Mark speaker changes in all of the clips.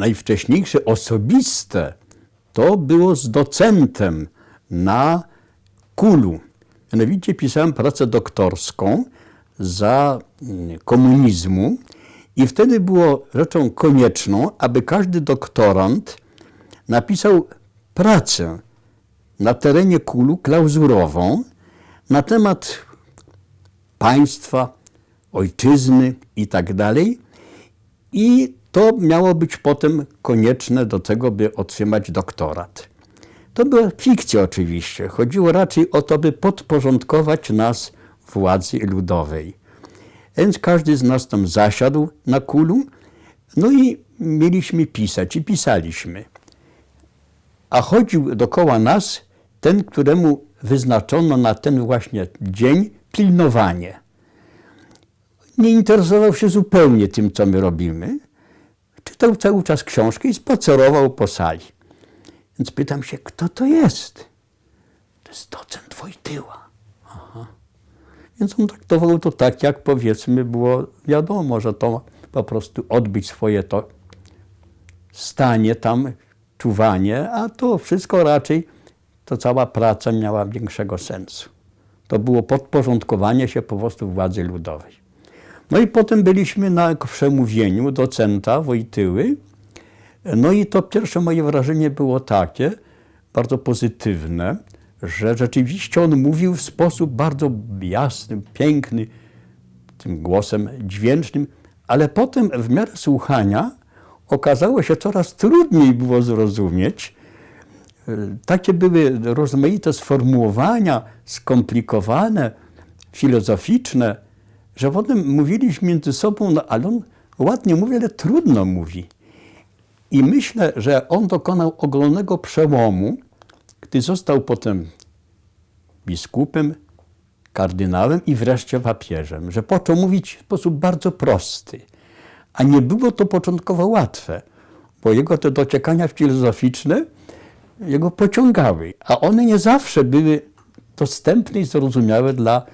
Speaker 1: najwcześniejsze osobiste to było z docentem na Kulu. Mianowicie pisałem pracę doktorską za mm, komunizmu i wtedy było rzeczą konieczną, aby każdy doktorant napisał pracę na terenie Kulu klauzurową na temat państwa, ojczyzny i tak to miało być potem konieczne do tego, by otrzymać doktorat. To była fikcja oczywiście. Chodziło raczej o to, by podporządkować nas władzy ludowej. Więc każdy z nas tam zasiadł na kulu, no i mieliśmy pisać i pisaliśmy. A chodził dookoła nas ten, któremu wyznaczono na ten właśnie dzień pilnowanie. Nie interesował się zupełnie tym, co my robimy. Czytał cały czas książkę i spacerował po sali. Więc pytam się, kto to jest? To jest docent Wojtyła. Aha. Więc on traktował to tak, jak powiedzmy było wiadomo, że to po prostu odbyć swoje to stanie tam, czuwanie, a to wszystko raczej, to cała praca miała większego sensu. To było podporządkowanie się po prostu władzy ludowej. No i potem byliśmy na przemówieniu docenta Wojtyły. No i to pierwsze moje wrażenie było takie, bardzo pozytywne, że rzeczywiście on mówił w sposób bardzo jasny, piękny, tym głosem dźwięcznym, ale potem w miarę słuchania okazało się coraz trudniej było zrozumieć. Takie były rozmaite sformułowania, skomplikowane, filozoficzne, że potem mówiliśmy między sobą, no ale on ładnie mówi, ale trudno mówi. I myślę, że on dokonał ogromnego przełomu, gdy został potem biskupem, kardynałem i wreszcie papieżem, że począł mówić w sposób bardzo prosty. A nie było to początkowo łatwe, bo jego te dociekania filozoficzne jego pociągały, a one nie zawsze były dostępne i zrozumiałe dla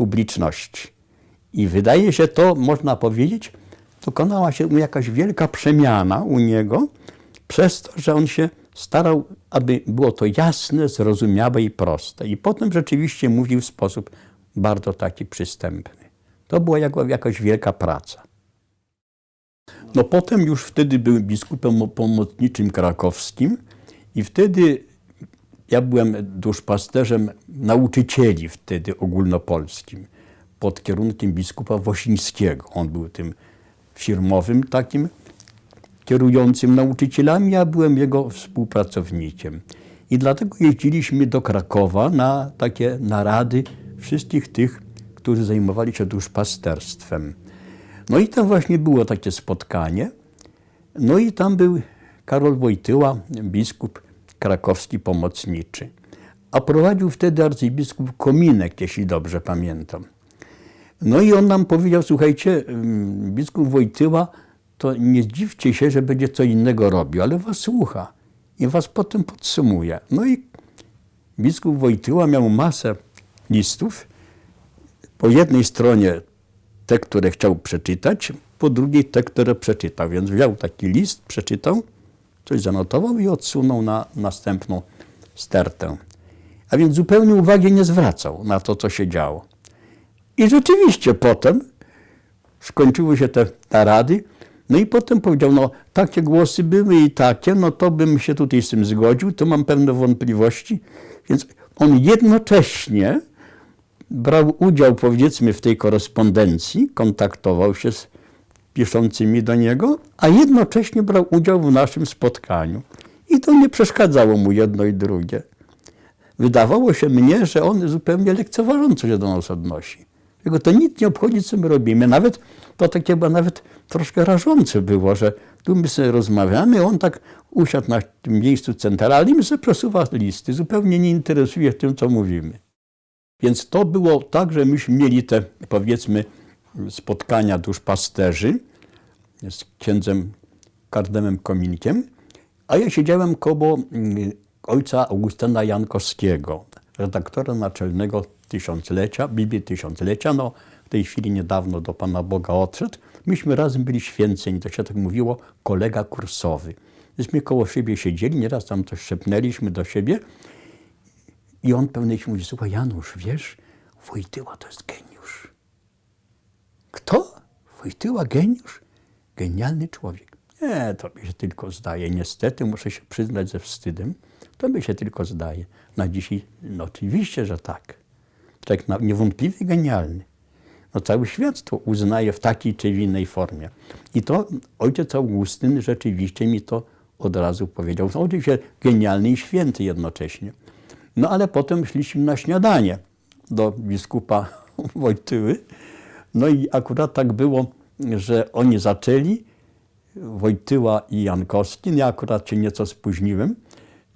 Speaker 1: publiczności. I wydaje się to, można powiedzieć, dokonała się jakaś wielka przemiana u niego przez to, że on się starał, aby było to jasne, zrozumiałe i proste. I potem rzeczywiście mówił w sposób bardzo taki przystępny. To była jakaś wielka praca. No potem już wtedy był biskupem pomocniczym krakowskim i wtedy ja byłem duszpasterzem nauczycieli wtedy ogólnopolskim pod kierunkiem biskupa Wosińskiego. On był tym firmowym takim kierującym nauczycielami, ja byłem jego współpracownikiem. I dlatego jeździliśmy do Krakowa na takie narady wszystkich tych, którzy zajmowali się duszpasterstwem. No i tam właśnie było takie spotkanie. No i tam był Karol Wojtyła, biskup krakowski pomocniczy. A prowadził wtedy arcybiskup Kominek, jeśli dobrze pamiętam. No i on nam powiedział, słuchajcie, biskup Wojtyła, to nie zdziwcie się, że będzie co innego robił, ale was słucha i was potem podsumuje. No i biskup Wojtyła miał masę listów. Po jednej stronie te, które chciał przeczytać, po drugiej te, które przeczytał. Więc wziął taki list, przeczytał, coś zanotował i odsunął na następną stertę. A więc zupełnie uwagi nie zwracał na to, co się działo. I rzeczywiście potem skończyły się te narady, no i potem powiedział, no takie głosy były i takie, no to bym się tutaj z tym zgodził, to mam pewne wątpliwości. Więc on jednocześnie brał udział, powiedzmy, w tej korespondencji, kontaktował się z piszącymi do niego, a jednocześnie brał udział w naszym spotkaniu. I to nie przeszkadzało mu jedno i drugie. Wydawało się mnie, że on zupełnie lekceważąco się do nas odnosi. Jego to nic nie obchodzi, co my robimy. Nawet to takie było nawet troszkę rażące było, że tu my sobie rozmawiamy, on tak usiadł na tym miejscu centralnym i sobie przesuwa listy. Zupełnie nie interesuje tym, co mówimy. Więc to było tak, że myśmy mieli te, powiedzmy, spotkania duszpasterzy z księdzem Kardemem Kominkiem, a ja siedziałem koło mm, ojca Augustyna Jankowskiego, redaktora naczelnego tysiąclecia, Biblii Tysiąclecia. No, w tej chwili niedawno do Pana Boga odszedł, myśmy razem byli święceni, to się tak mówiło, kolega kursowy. Myśmy koło siebie siedzieli, nieraz tam coś szepnęliśmy do siebie i on pewnej chwili mówi, słuchaj Janusz, wiesz, Wojtyła to jest geniusz. Kto? Wojtyła geniusz? Genialny człowiek. Nie, to mi się tylko zdaje. Niestety muszę się przyznać ze wstydem. To mi się tylko zdaje. Na dzisiaj, no oczywiście, że tak. Tak niewątpliwie genialny. No cały świat to uznaje w takiej czy innej formie. I to ojciec Augustyn rzeczywiście mi to od razu powiedział. No, oczywiście genialny i święty jednocześnie. No ale potem szliśmy na śniadanie do biskupa Wojtyły. No i akurat tak było, że oni zaczęli, Wojtyła i Jankowski. Ja akurat się nieco spóźniłem,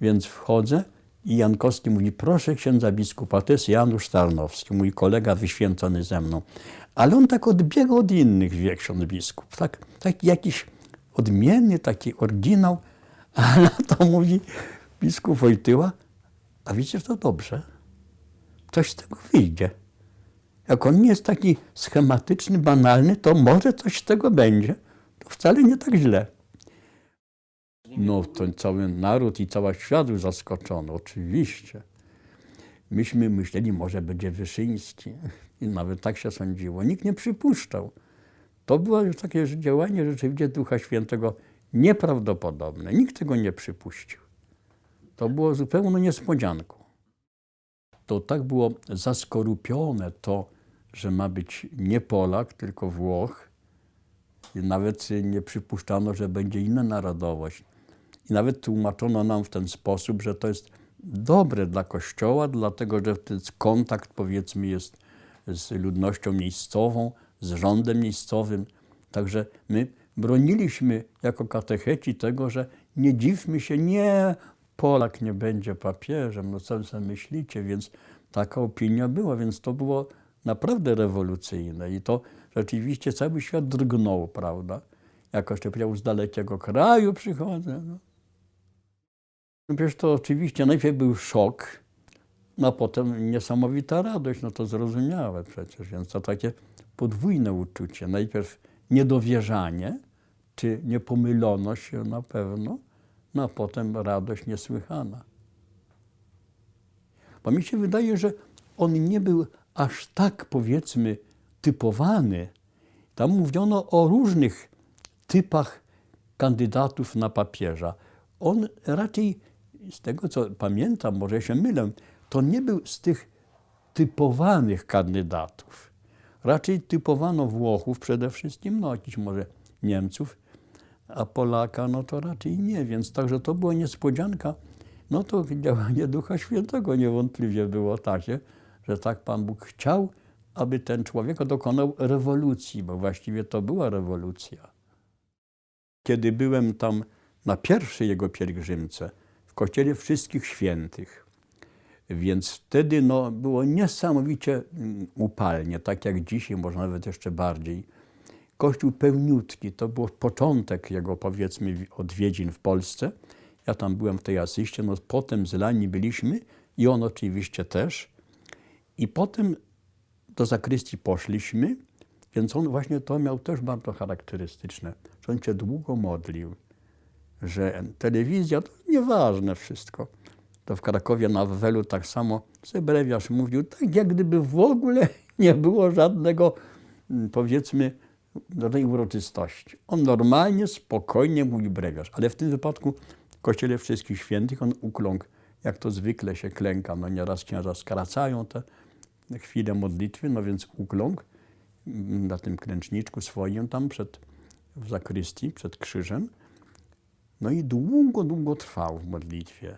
Speaker 1: więc wchodzę i Jankowski mówi, proszę księdza biskupa, to jest Janusz Tarnowski, mój kolega wyświęcony ze mną. Ale on tak odbiegał od innych, wie ksiądz biskup. Tak, taki jakiś odmienny, taki oryginał. A na to mówi biskup Wojtyła, a wiecie, to dobrze. Coś z tego wyjdzie. Jak on nie jest taki schematyczny, banalny, to może coś z tego będzie. To wcale nie tak źle. No, to cały naród i cały świat był zaskoczony, oczywiście. Myśmy myśleli, może będzie Wyszyński. I nawet tak się sądziło. Nikt nie przypuszczał. To było już takie działanie rzeczywiście Ducha Świętego nieprawdopodobne. Nikt tego nie przypuścił. To było zupełną niespodzianką. To tak było zaskorupione to, że ma być nie Polak, tylko Włoch. I nawet nie przypuszczano, że będzie inna narodowość. I nawet tłumaczono nam w ten sposób, że to jest dobre dla Kościoła, dlatego że wtedy kontakt, powiedzmy, jest z ludnością miejscową, z rządem miejscowym. Także my broniliśmy jako katecheci tego, że nie dziwmy się, nie, Polak nie będzie papieżem, no co sobie myślicie, więc taka opinia była, więc to było naprawdę rewolucyjne i to rzeczywiście cały świat drgnął, prawda? Jakoś to powiedział, z dalekiego kraju przychodzę. No. No Przecież to oczywiście najpierw był szok, no a potem niesamowita radość, no to zrozumiałe przecież, więc to takie podwójne uczucie. Najpierw niedowierzanie, czy nie pomylono się na pewno, no a potem radość niesłychana. Bo mi się wydaje, że on nie był aż tak, powiedzmy, typowany. Tam mówiono o różnych typach kandydatów na papieża. On raczej, z tego co pamiętam, może się mylę, to nie był z tych typowanych kandydatów. Raczej typowano Włochów przede wszystkim, no jakiś może Niemców, a Polaka no to raczej nie, więc także to była niespodzianka. No to działanie Ducha Świętego niewątpliwie było takie, że tak Pan Bóg chciał, aby ten człowiek dokonał rewolucji, bo właściwie to była rewolucja. Kiedy byłem tam na pierwszej jego pielgrzymce, w Kościele Wszystkich Świętych, więc wtedy no, było niesamowicie mm, upalnie, tak jak dzisiaj, może nawet jeszcze bardziej. Kościół pełniutki, to był początek jego, powiedzmy, odwiedzin w Polsce. Ja tam byłem w tej asyście, no potem z Lani byliśmy i on oczywiście też. I potem do zakrystii poszliśmy, więc on właśnie to miał też bardzo charakterystyczne, że on się długo modlił, że telewizja to nieważne wszystko. To w Krakowie na Wawelu tak samo Sebrewiarz mówił, tak jak gdyby w ogóle nie było żadnego, mm, powiedzmy, żadnej uroczystości. On normalnie, spokojnie mówił brewiarz, ale w tym wypadku w Kościele Wszystkich Świętych on ukląkł, jak to zwykle się klęka. No nieraz księża skracają te chwilę modlitwy, no więc ukląkł na tym klęczniczku swoim tam przed, w zakrystii, przed krzyżem. No i długo, długo trwał w modlitwie.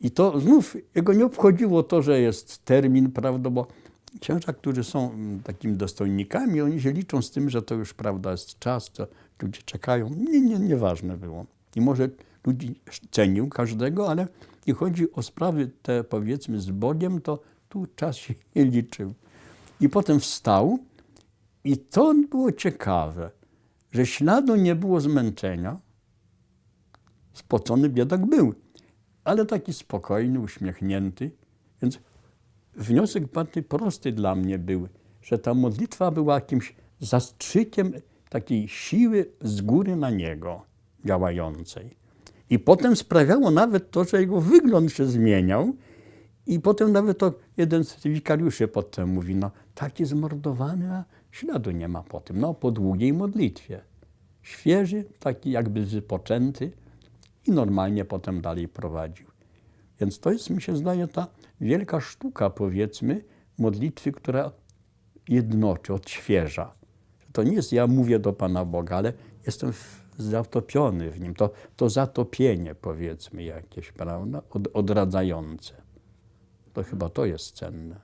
Speaker 1: I to znów jego nie obchodziło to, że jest termin, prawda, bo księża, którzy są mm, takimi dostojnikami, oni się liczą z tym, że to już, prawda, jest czas, to ludzie czekają. Nie, nie, nieważne było. I może ludzi cenił każdego, ale jeśli chodzi o sprawy te, powiedzmy, z Bogiem, to tu czas się nie liczył. I potem wstał i to było ciekawe, że śladu nie było zmęczenia. Spocony biedak był, ale taki spokojny, uśmiechnięty. Więc wniosek bardzo prosty dla mnie był, że ta modlitwa była jakimś zastrzykiem takiej siły z góry na niego działającej. I potem sprawiało nawet to, że jego wygląd się zmieniał. I potem nawet to jeden z wikariuszy potem mówi, no taki zmordowany, a śladu nie ma po tym. No po długiej modlitwie. Świeży, taki jakby wypoczęty i normalnie potem dalej prowadził. Więc to jest, mi się zdaje, ta wielka sztuka, powiedzmy, modlitwy, która jednoczy, odświeża. To nie jest, ja mówię do Pana Boga, ale jestem w, zatopiony w Nim. To, to zatopienie, powiedzmy, jakieś, prawda, Od, odradzające. To chyba to jest cenne.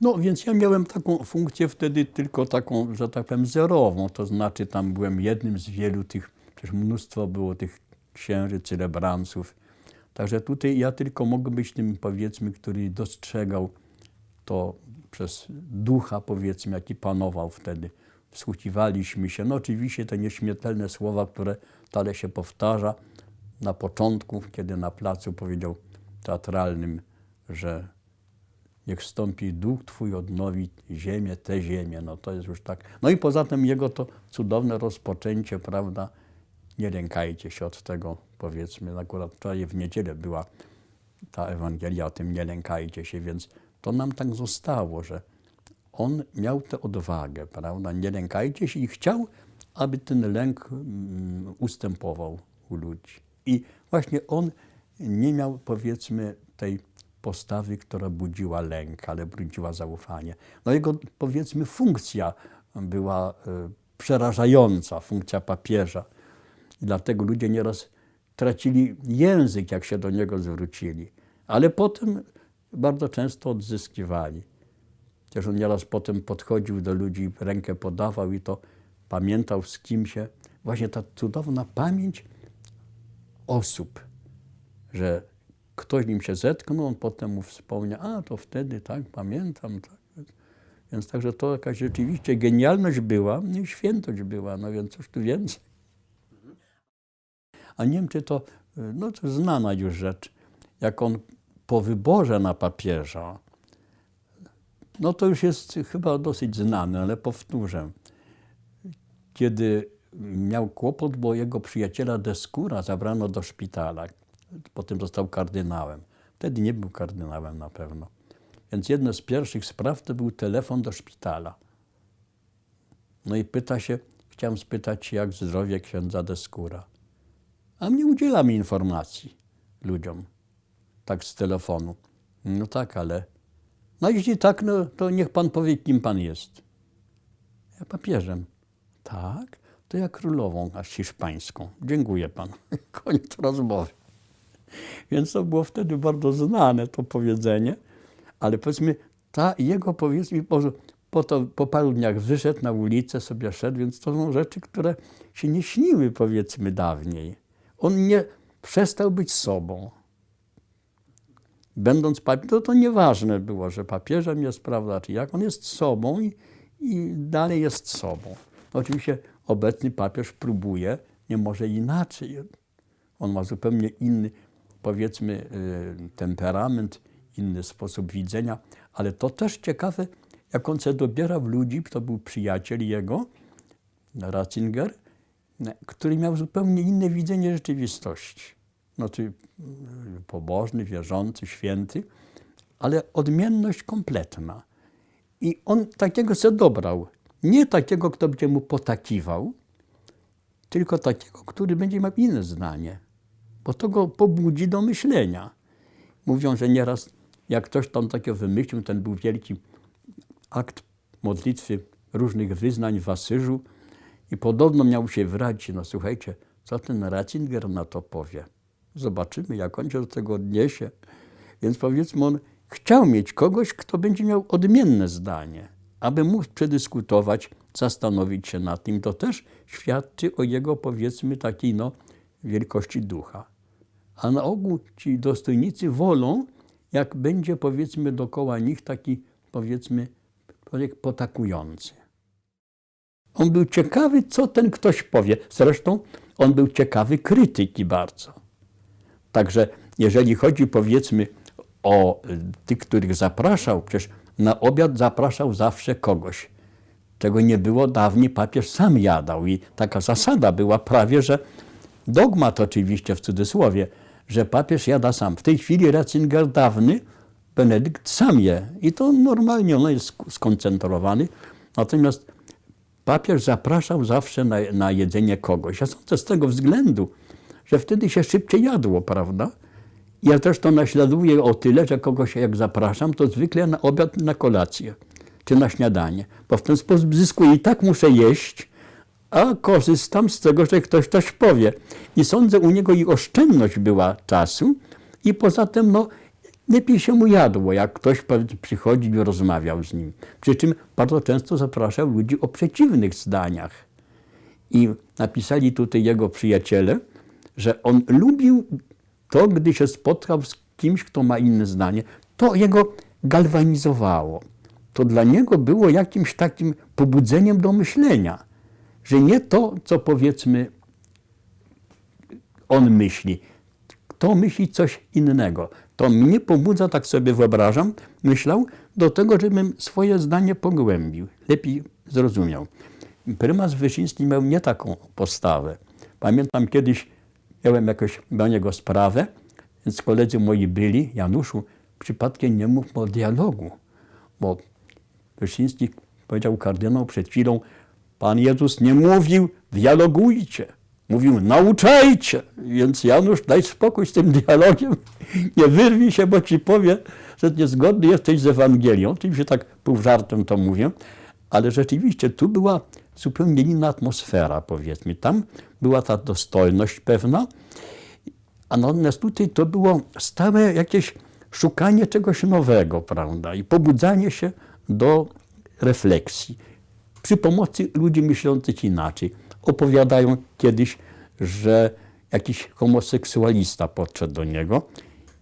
Speaker 1: No więc ja miałem taką funkcję wtedy tylko taką, że tak powiem, zerową. To znaczy tam byłem jednym z wielu tych, przecież mnóstwo było tych księży, celebranców. Także tutaj ja tylko mogę być tym, powiedzmy, który dostrzegał to przez ducha, powiedzmy, jaki panował wtedy. Wsłuchiwaliśmy się. No oczywiście te nieśmiertelne słowa, które dalej się powtarza. Na początku, kiedy na placu powiedział teatralnym, że niech stąpi duch Twój, odnowi ziemię, tę ziemię. No to jest już tak. No i poza tym jego to cudowne rozpoczęcie, prawda? Nie lękajcie się od tego, powiedzmy. Akurat wczoraj w niedzielę była ta Ewangelia o tym, nie lękajcie się, więc to nam tak zostało, że on miał tę odwagę, prawda? Nie lękajcie się i chciał, aby ten lęk mm, ustępował u ludzi. I właśnie on nie miał, powiedzmy, tej postawy, która budziła lęk, ale budziła zaufanie. No jego, powiedzmy, funkcja była e, przerażająca, funkcja papieża. I dlatego ludzie nieraz tracili język, jak się do niego zwrócili. Ale potem bardzo często odzyskiwali. Chociaż on nieraz potem podchodził do ludzi, rękę podawał i to pamiętał z kim się. Właśnie ta cudowna pamięć osób, że ktoś nim się zetknął, on potem mu wspomniał, a to wtedy, tak, pamiętam. Tak. Więc także to jakaś rzeczywiście genialność była no i świętość była, no więc cóż tu więcej. A Niemcy to, no to znana już rzecz, jak on po wyborze na papieża, no to już jest chyba dosyć znane, ale powtórzę. Kiedy miał kłopot, bo jego przyjaciela Deskura zabrano do szpitala, potem został kardynałem. Wtedy nie był kardynałem na pewno. Więc jedna z pierwszych spraw to był telefon do szpitala. No i pyta się, chciałem spytać jak zdrowie księdza Deskura. A mnie udziela mi informacji ludziom, tak z telefonu. No tak, ale no jeśli tak, no to niech pan powie, kim pan jest. Ja papieżem. Tak, to ja królową, aż hiszpańską. Dziękuję pan. Koniec rozmowy. Więc to było wtedy bardzo znane to powiedzenie, ale powiedzmy, ta jego powiedzmy, po, to, po paru dniach wyszedł na ulicę, sobie szedł, więc to są rzeczy, które się nie śniły powiedzmy dawniej. On nie przestał być sobą. Będąc papieżem, to, to nieważne było, że papieżem jest, prawda, czy jak on jest sobą i, i dalej jest sobą. Oczywiście obecny papież próbuje, nie może inaczej. On ma zupełnie inny powiedzmy, y, temperament, inny sposób widzenia, ale to też ciekawe, jak on się dobiera w ludzi, to był przyjaciel jego, Ratzinger, który miał zupełnie inne widzenie rzeczywistości. Znaczy pobożny, wierzący, święty, ale odmienność kompletna. I on takiego se dobrał. Nie takiego, kto będzie mu potakiwał, tylko takiego, który będzie miał inne zdanie bo to go pobudzi do myślenia. Mówią, że nieraz jak ktoś tam takiego wymyślił, ten był wielki akt modlitwy różnych wyznań w Asyżu i podobno miał się wrać, no słuchajcie, co ten Ratzinger na to powie. Zobaczymy, jak on się do tego odniesie. Więc powiedzmy, on chciał mieć kogoś, kto będzie miał odmienne zdanie, aby mógł przedyskutować, zastanowić się nad tym. To też świadczy o jego, powiedzmy, takiej no, wielkości ducha. A na ogół ci dostojnicy wolą, jak będzie powiedzmy dokoła nich taki powiedzmy człowiek potakujący. On był ciekawy, co ten ktoś powie. Zresztą on był ciekawy krytyki bardzo. Także jeżeli chodzi powiedzmy o tych, których zapraszał, przecież na obiad zapraszał zawsze kogoś. czego nie było dawniej, papież sam jadał. I taka zasada była prawie, że dogmat oczywiście w cudzysłowie, że papież jada sam. W tej chwili Ratzinger dawny, Benedykt sam je. I to normalnie, on jest sk- skoncentrowany. Natomiast papież zapraszał zawsze na, na jedzenie kogoś. Ja sądzę z tego względu, że wtedy się szybciej jadło, prawda? Ja też to naśladuję o tyle, że kogoś jak zapraszam, to zwykle na obiad, na kolację czy na śniadanie, bo w ten sposób zyskuję i tak muszę jeść, a korzystam z tego, że ktoś coś powie. I sądzę, u niego i oszczędność była czasu i poza tym, no, lepiej się mu jadło, jak ktoś przychodził i rozmawiał z nim. Przy czym bardzo często zapraszał ludzi o przeciwnych zdaniach. I napisali tutaj jego przyjaciele, że on lubił to, gdy się spotkał z kimś, kto ma inne zdanie. To jego galwanizowało. To dla niego było jakimś takim pobudzeniem do myślenia, że nie to, co powiedzmy on myśli, to myśli coś innego. To mnie pobudza, tak sobie wyobrażam, myślał, do tego, żebym swoje zdanie pogłębił, lepiej zrozumiał. Prymas Wyszyński miał nie taką postawę. Pamiętam kiedyś miałem jakoś do niego sprawę, więc koledzy moi byli, Januszu, przypadkiem nie mówmy o dialogu, bo Wyszyński powiedział kardynał przed chwilą, Pan Jezus nie mówił dialogujcie, mówił nauczajcie, więc Janusz daj spokój z tym dialogiem, nie wyrwij się, bo ci powie, że niezgodny jesteś z Ewangelią, oczywiście tak pół żartem to mówię, ale rzeczywiście tu była zupełnie inna atmosfera, powiedzmy. Tam była ta dostojność pewna, a natomiast tutaj to było stałe jakieś szukanie czegoś nowego, prawda, i pobudzanie się do refleksji przy pomocy ludzi myślących inaczej. Opowiadają kiedyś, że jakiś homoseksualista podszedł do niego.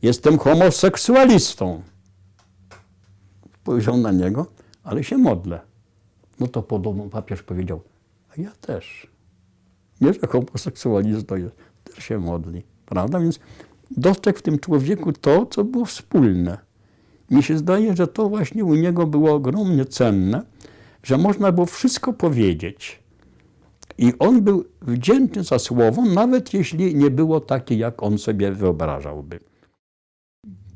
Speaker 1: Jestem homoseksualistą. Spojrzał na niego, ale się modlę. No to podobno papież powiedział, a ja też. Nie, że homoseksualista jest, też się modli. Prawda? Więc dostrzegł w tym człowieku to, co było wspólne. Mi się zdaje, że to właśnie u niego było ogromnie cenne, że można było wszystko powiedzieć. I on był wdzięczny za słowo, nawet jeśli nie było takie, jak on sobie wyobrażałby.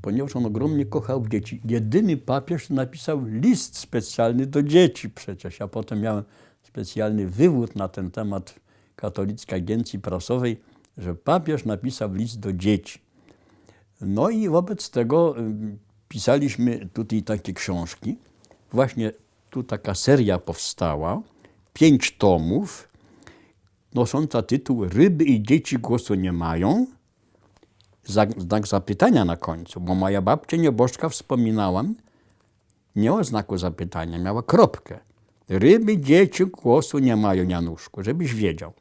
Speaker 1: Ponieważ on ogromnie kochał dzieci. Jedyny papież napisał list specjalny do dzieci przecież. Ja potem miałem specjalny wywód na ten temat Katolickiej Agencji Prasowej, że papież napisał list do dzieci. No i wobec tego pisaliśmy tutaj takie książki. Właśnie tu taka seria powstała, pięć tomów, nosząca tytuł Ryby i dzieci głosu nie mają. Znak, zapytania na końcu, bo moja babcia nieboszczka wspominałam, nie miała znaku zapytania, miała kropkę. Ryby, dzieci głosu nie mają, Januszku, żebyś wiedział.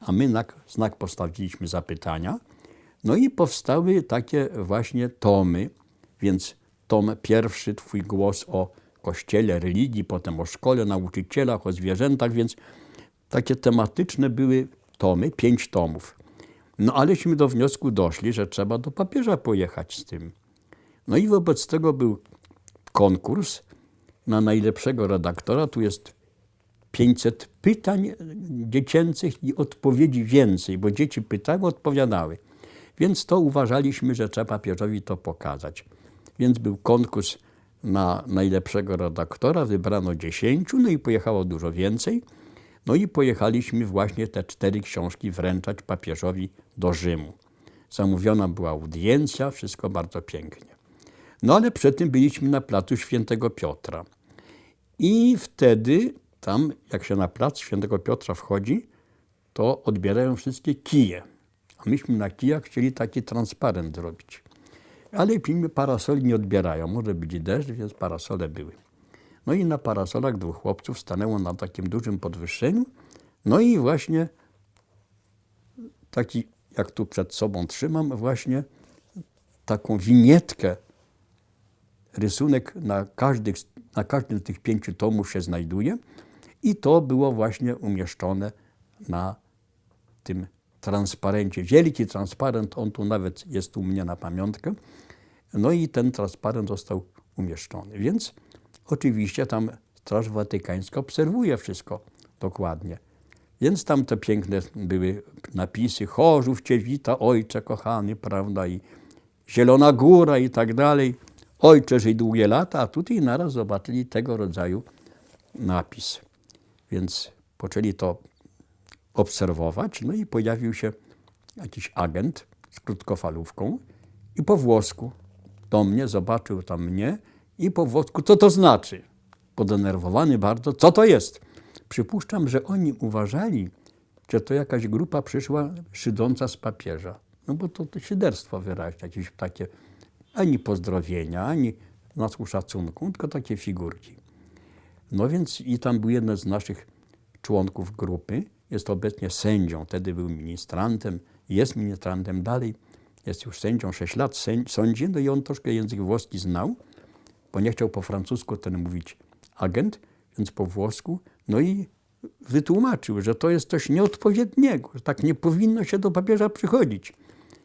Speaker 1: A my znak, znak postawiliśmy zapytania. No i powstały takie właśnie tomy, więc tom pierwszy, Twój głos o kościele, religii, potem o szkole, nauczycielach, o zwierzętach, więc takie tematyczne były tomy, pięć tomów. No aleśmy do wniosku doszli, że trzeba do papieża pojechać z tym. No i wobec tego był konkurs na najlepszego redaktora. Tu jest 500 pytań dziecięcych i odpowiedzi więcej, bo dzieci pytały, odpowiadały. Więc to uważaliśmy, że trzeba papieżowi to pokazać. Więc był konkurs na najlepszego redaktora, wybrano 10, no i pojechało dużo więcej. No i pojechaliśmy właśnie te cztery książki wręczać papieżowi do Rzymu. Zamówiona była audiencja, wszystko bardzo pięknie. No ale przed tym byliśmy na placu Świętego Piotra. I wtedy tam, jak się na plac Świętego Piotra wchodzi, to odbierają wszystkie kije. A myśmy na kijach chcieli taki transparent zrobić. Ale filmy parasoli nie odbierają. Może być deszcz, więc parasole były. No i na parasolach dwóch chłopców stanęło na takim dużym podwyższeniu. No i właśnie taki, jak tu przed sobą trzymam, właśnie taką winietkę, rysunek na, każdy, na każdym z tych pięciu tomów się znajduje. I to było właśnie umieszczone na tym transparencie. Wielki transparent, on tu nawet jest u mnie na pamiątkę. No i ten transparent został umieszczony. Więc oczywiście tam Straż Watykańska obserwuje wszystko dokładnie. Więc tam te piękne były napisy Chorzów Cię wita, Ojcze kochany, prawda, i Zielona Góra i tak dalej. Ojcze, żyj długie lata, a tutaj naraz zobaczyli tego rodzaju napis. Więc poczęli to obserwować, no i pojawił się jakiś agent z krótkofalówką i po włosku do mnie, zobaczył tam mnie i po włosku, co to znaczy? Podenerwowany bardzo, co to jest? Przypuszczam, że oni uważali, że to jakaś grupa przyszła szydząca z papieża. No bo to, to szyderstwo wyraźne, jakieś takie ani pozdrowienia, ani znaku szacunku, tylko takie figurki. No więc i tam był jeden z naszych członków grupy, jest obecnie sędzią, wtedy był ministrantem, jest ministrantem dalej, jest już sędzią, 6 lat sądzi, no i on troszkę język włoski znał, bo nie chciał po francusku ten mówić agent, więc po włosku, no i wytłumaczył, że to jest coś nieodpowiedniego, że tak nie powinno się do papieża przychodzić.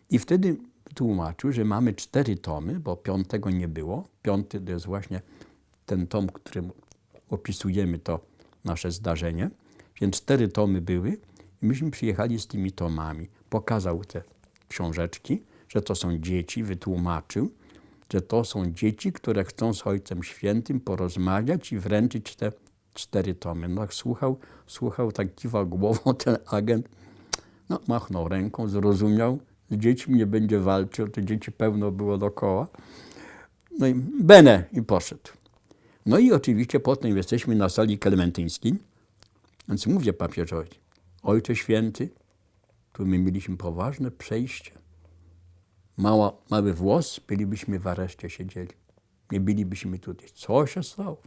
Speaker 1: I wtedy tłumaczył, że mamy cztery tomy, bo piątego nie było. Piąty to jest właśnie ten tom, którym opisujemy to nasze zdarzenie. Więc cztery tomy były i myśmy przyjechali z tymi tomami. Pokazał te książeczki, że to są dzieci, wytłumaczył, że to są dzieci, które chcą z Ojcem Świętym porozmawiać i wręczyć te cztery tomy. No jak słuchał, słuchał, tak kiwał głową ten agent, no machnął ręką, zrozumiał, z dziećmi nie będzie walczył, te dzieci pełno było dookoła. No i bene i poszedł. No i oczywiście potem jesteśmy na sali klementyńskiej, więc mówię papieżowi, Ojcze Święty, tu my mieliśmy poważne przejście. Mała, mały włos, bylibyśmy w areszcie siedzieli. Nie bylibyśmy tutaj. Co się stało?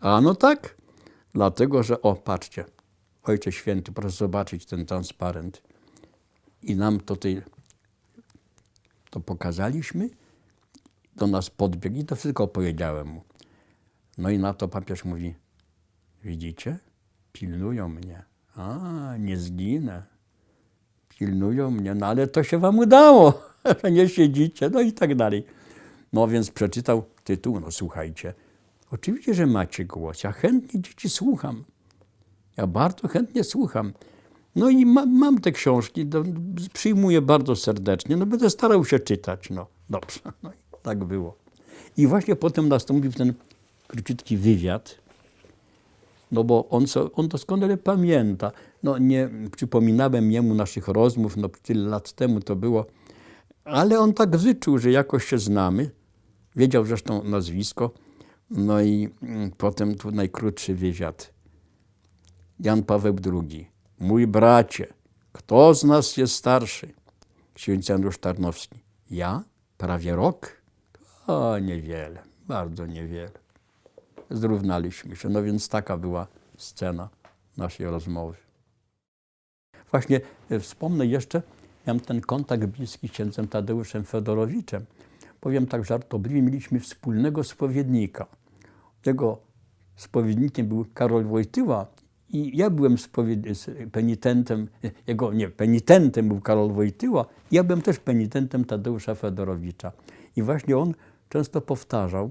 Speaker 1: A no tak, dlatego, że o, patrzcie, Ojcze Święty, proszę zobaczyć ten transparent. I nam tutaj to pokazaliśmy, do nas podbiegł i to wszystko opowiedziałem mu. No i na to papież mówi, widzicie, pilnują mnie. A, nie zginę. Pilnują mnie, no ale to się wam udało, nie siedzicie, no i tak dalej. No więc przeczytał tytuł, no słuchajcie, oczywiście, że macie głos, ja chętnie dzieci słucham. Ja bardzo chętnie słucham. No i ma, mam te książki, przyjmuję bardzo serdecznie, no będę starał się czytać, no dobrze, no i tak było. I właśnie potem nastąpił ten króciutki wywiad, no bo on, so, on doskonale pamięta. No nie przypominałem jemu naszych rozmów, no tyle lat temu to było, ale on tak wyczuł, że jakoś się znamy. Wiedział zresztą nazwisko. No i mm, potem tu najkrótszy wywiad. Jan Paweł II. Mój bracie, kto z nas jest starszy? Ksiądz Janusz Tarnowski. Ja? Prawie rok? O, niewiele, bardzo niewiele. Zrównaliśmy się, no więc taka była scena naszej rozmowy. Właśnie e, wspomnę jeszcze, miałem ten kontakt bliski z księdzem Tadeuszem Fedorowiczem. Powiem tak żartobliwie, mieliśmy wspólnego spowiednika. Jego spowiednikiem był Karol Wojtyła i ja byłem penitentem, jego, nie, penitentem był Karol Wojtyła, ja byłem też penitentem Tadeusza Fedorowicza. I właśnie on często powtarzał,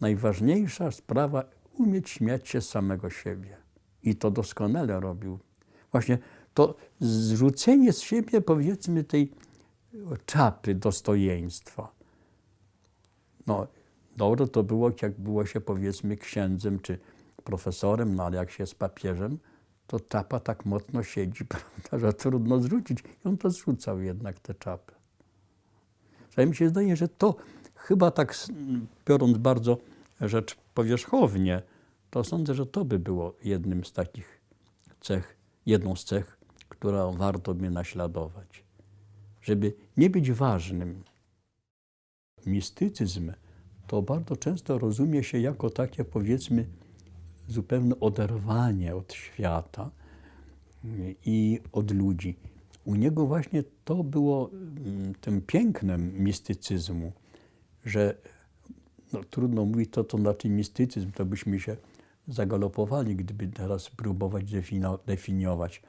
Speaker 1: najważniejsza sprawa umieć śmiać się z samego siebie. I to doskonale robił. Właśnie to zrzucenie z siebie, powiedzmy, tej czapy dostojeństwa. No, dobre to było, jak było się, powiedzmy, księdzem czy profesorem, no ale jak się jest papieżem, to czapa tak mocno siedzi, prawda, że trudno zrzucić. I on to zrzucał jednak, tę czapę. Że mi się zdaje, że to chyba tak, biorąc bardzo rzecz powierzchownie, to sądzę, że to by było jednym z takich cech, jedną z cech, którą warto by naśladować. Żeby nie być ważnym. Mistycyzm to bardzo często rozumie się jako takie, powiedzmy, zupełne oderwanie od świata i od ludzi. U niego właśnie to było mm, tym pięknem mistycyzmu, że no, trudno mówić, to to znaczy mistycyzm, to byśmy się zagalopowali, gdyby teraz próbować definiować.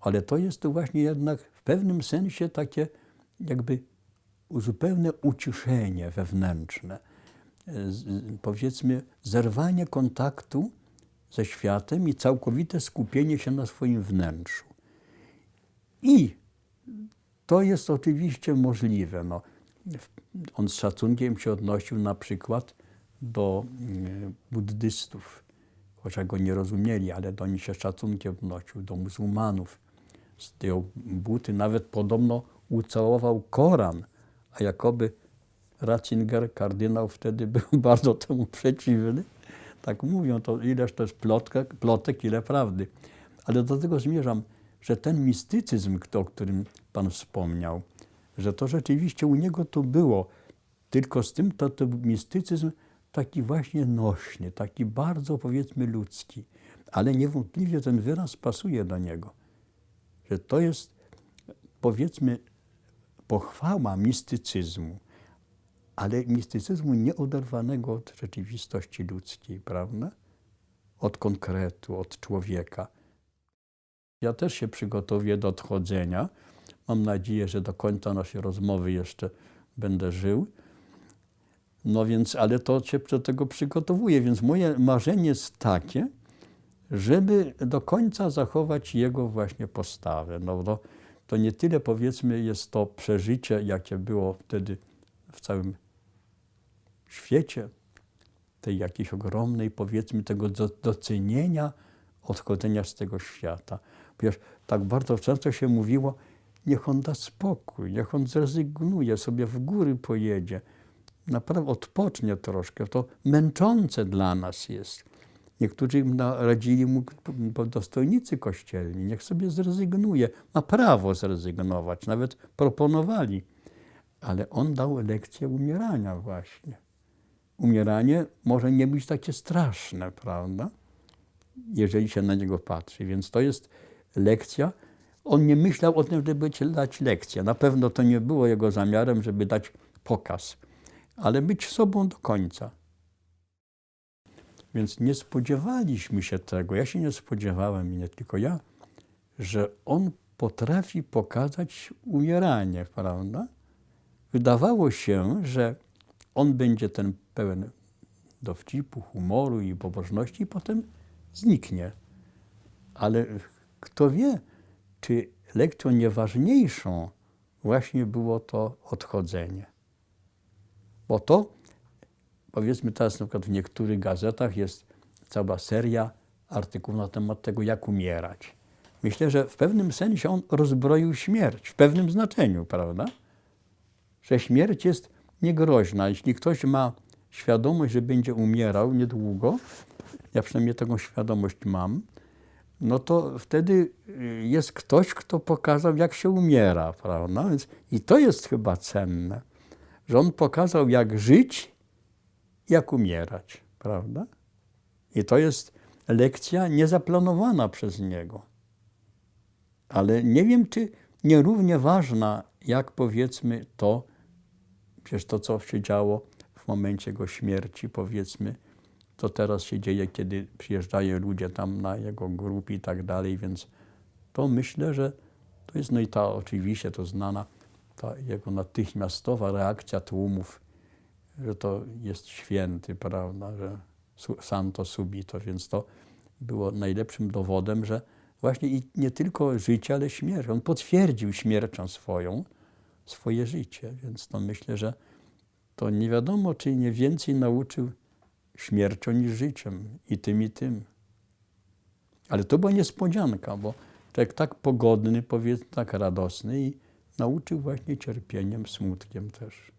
Speaker 1: Ale to jest to właśnie jednak w pewnym sensie takie jakby zupełne uciszenie wewnętrzne, powiedzmy zerwanie kontaktu ze światem i całkowite skupienie się na swoim wnętrzu. I to jest oczywiście możliwe. No, on z szacunkiem się odnosił na przykład do mm, buddystów, chociaż go nie rozumieli, ale do nich się szacunkiem odnosił, do muzułmanów. Zdjął buty, nawet podobno ucałował Koran, a jakoby Ratzinger, kardynał, wtedy był bardzo temu przeciwny. Tak mówią, to ileż to jest plotek, plotek ile prawdy. Ale do tego zmierzam, że ten mistycyzm, o którym Pan wspomniał, że to rzeczywiście u niego to było, tylko z tym to, to mistycyzm taki właśnie nośny, taki bardzo powiedzmy ludzki, ale niewątpliwie ten wyraz pasuje do niego, że to jest powiedzmy pochwała mistycyzmu, ale mistycyzmu nieoderwanego od rzeczywistości ludzkiej, prawda? Od konkretu, od człowieka. Ja też się przygotowuję do odchodzenia. Mam nadzieję, że do końca naszej rozmowy jeszcze będę żył. No więc, ale to się do tego przygotowuję, więc moje marzenie jest takie, żeby do końca zachować jego właśnie postawę. No to, to nie tyle powiedzmy jest to przeżycie, jakie było wtedy w całym świecie, tej jakiejś ogromnej, powiedzmy, tego docenienia odchodzenia z tego świata. Ponieważ tak bardzo często się mówiło, niech on da spokój, niech on zrezygnuje, sobie w góry pojedzie, naprawdę odpocznie troszkę. To męczące dla nas jest. Niektórzy radzili mu dostojnicy kościelni, niech sobie zrezygnuje. Ma prawo zrezygnować, nawet proponowali. Ale on dał lekcję umierania właśnie. Umieranie może nie być takie straszne, prawda? Jeżeli się na niego patrzy. Więc to jest lekcja. On nie myślał o tym, żeby dać lekcję. Na pewno to nie było jego zamiarem, żeby dać pokaz, ale być sobą do końca. Więc nie spodziewaliśmy się tego, ja się nie spodziewałem, nie tylko ja, że on potrafi pokazać umieranie, prawda? Wydawało się, że on będzie ten pełen dowcipu, humoru i pobożności i potem zniknie. Ale kto wie, czy lekcją nieważniejszą właśnie było to odchodzenie. Bo to, powiedzmy teraz na przykład w niektórych gazetach jest cała seria artykułów na temat tego, jak umierać. Myślę, że w pewnym sensie on rozbroił śmierć, w pewnym znaczeniu, prawda? Że śmierć jest niegroźna. Jeśli ktoś ma świadomość, że będzie umierał niedługo, ja przynajmniej taką świadomość mam, no to wtedy y, jest ktoś, kto pokazał, jak się umiera, prawda? Więc, I to jest chyba cenne, że on pokazał, jak żyć, jak umierać, prawda? I to jest lekcja niezaplanowana przez niego. Ale nie wiem, czy nierównie ważna, jak powiedzmy to, przecież to, co się działo w momencie jego śmierci, powiedzmy, co teraz się dzieje, kiedy przyjeżdżają ludzie tam na jego grób i tak dalej, więc to myślę, że to jest, no i ta oczywiście to znana, ta jego natychmiastowa reakcja tłumów, że to jest święty, prawda, że santo subito, więc to było najlepszym dowodem, że właśnie i nie tylko życie, ale śmierć. On potwierdził śmiercią swoją, swoje życie, więc to myślę, że to nie wiadomo, czy nie więcej nauczył śmiercią niż życiem i tym i tym. Ale to była niespodzianka, bo człowiek tak pogodny, powiedzmy, tak radosny i nauczył właśnie cierpieniem, smutkiem też.